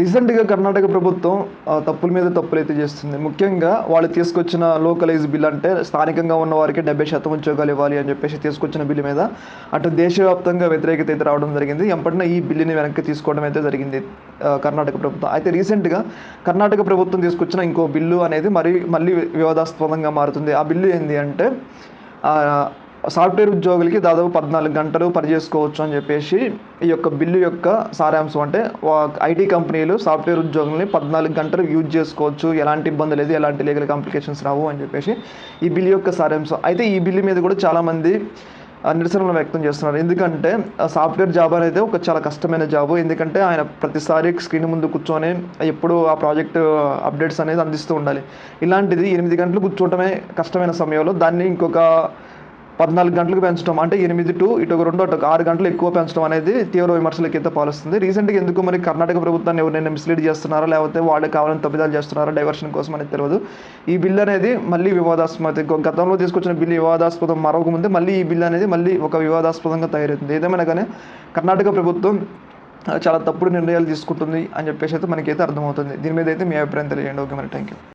రీసెంట్గా కర్ణాటక ప్రభుత్వం తప్పుల మీద తప్పులు అయితే చేస్తుంది. ముఖ్యంగా వాళ్ళు తీసుకొచ్చిన లోకలైజ్ బిల్ అంటే స్థానికంగా ఉన్న వారికి డెబ్బై శాతం ఉద్యోగాలు ఇవ్వాలి అని చెప్పేసి తీసుకొచ్చిన బిల్లు మీద అటు దేశవ్యాప్తంగా వ్యతిరేకత అయితే రావడం జరిగింది. ఎంపటిన ఈ బిల్లుని వెనక్కి తీసుకోవడం అయితే జరిగింది కర్ణాటక ప్రభుత్వం. అయితే రీసెంట్గా కర్ణాటక ప్రభుత్వం తీసుకొచ్చిన ఇంకో బిల్లు అనేది మరి మళ్ళీ వివాదాస్పదంగా మారుతుంది. ఆ బిల్లు ఏంటి అంటే సాఫ్ట్వేర్ ఉద్యోగులకి దాదాపు పద్నాలుగు గంటలు పని చేసుకోవచ్చు అని చెప్పేసి ఈ యొక్క బిల్లు యొక్క సారాంశం అంటే ఐటీ కంపెనీలు సాఫ్ట్వేర్ ఉద్యోగుల్ని పద్నాలుగు గంటలు యూజ్ చేసుకోవచ్చు. ఎలాంటి ఇబ్బంది లేదు ఎలాంటి లీగల్ కాంప్లికేషన్స్ రావు అని చెప్పేసి ఈ బిల్లు యొక్క సారాంశం. అయితే ఈ బిల్లు మీద కూడా చాలామంది నిరసనలు వ్యక్తం చేస్తున్నారు. ఎందుకంటే సాఫ్ట్వేర్ జాబ్ అనేది ఒక చాలా కష్టమైన జాబ్. ఎందుకంటే ఆయన ప్రతిసారి స్క్రీన్ ముందు కూర్చొని ఎప్పుడు ఆ ప్రాజెక్ట్ అప్డేట్స్ అనేది అందిస్తూ ఉండాలి. ఇలాంటిది ఎనిమిది గంటలు కూర్చోవటమే కష్టమైన సమయంలో దాన్ని ఇంకొక పద్నాలుగు గంటలకు పెంచడం అంటే ఎనిమిది టు ఇటు ఒక రెండు అటు ఒక ఆరు గంటలు ఎక్కువ పెంచడం అనేది తీవ్ర విమర్శలకి అయితే పాలుస్తుంది. రీసెంట్గా ఎందుకు మరి కర్ణాటక ప్రభుత్వాన్ని ఎవరైనా మిస్లీడ్ చేస్తున్నారా? లేకపోతే వాళ్ళకి కావాలని తప్పిదాలు చేస్తున్నారా? డైవర్షన్ కోసం అనేది తెలియదు ఈ బిల్ అనేది మళ్ళీ వివాదాస్పద గతంలో తీసుకొచ్చిన బిల్లు వివాదాస్పదం మరొక ముందే మళ్ళీ ఈ బిల్ అనేది మళ్ళీ ఒక వివాదాస్పదంగా తయారవుతుంది. ఏదేమైనా కానీ కర్ణాటక ప్రభుత్వం చాలా తప్పుడు నిర్ణయాలు తీసుకుంటుంది అని చెప్పేసి అయితే మనకైతే అర్థమవుతుంది. దీని మీద అయితే మీ అభిప్రాయం తెలియజేయండి. ఓకే మరి. Thank you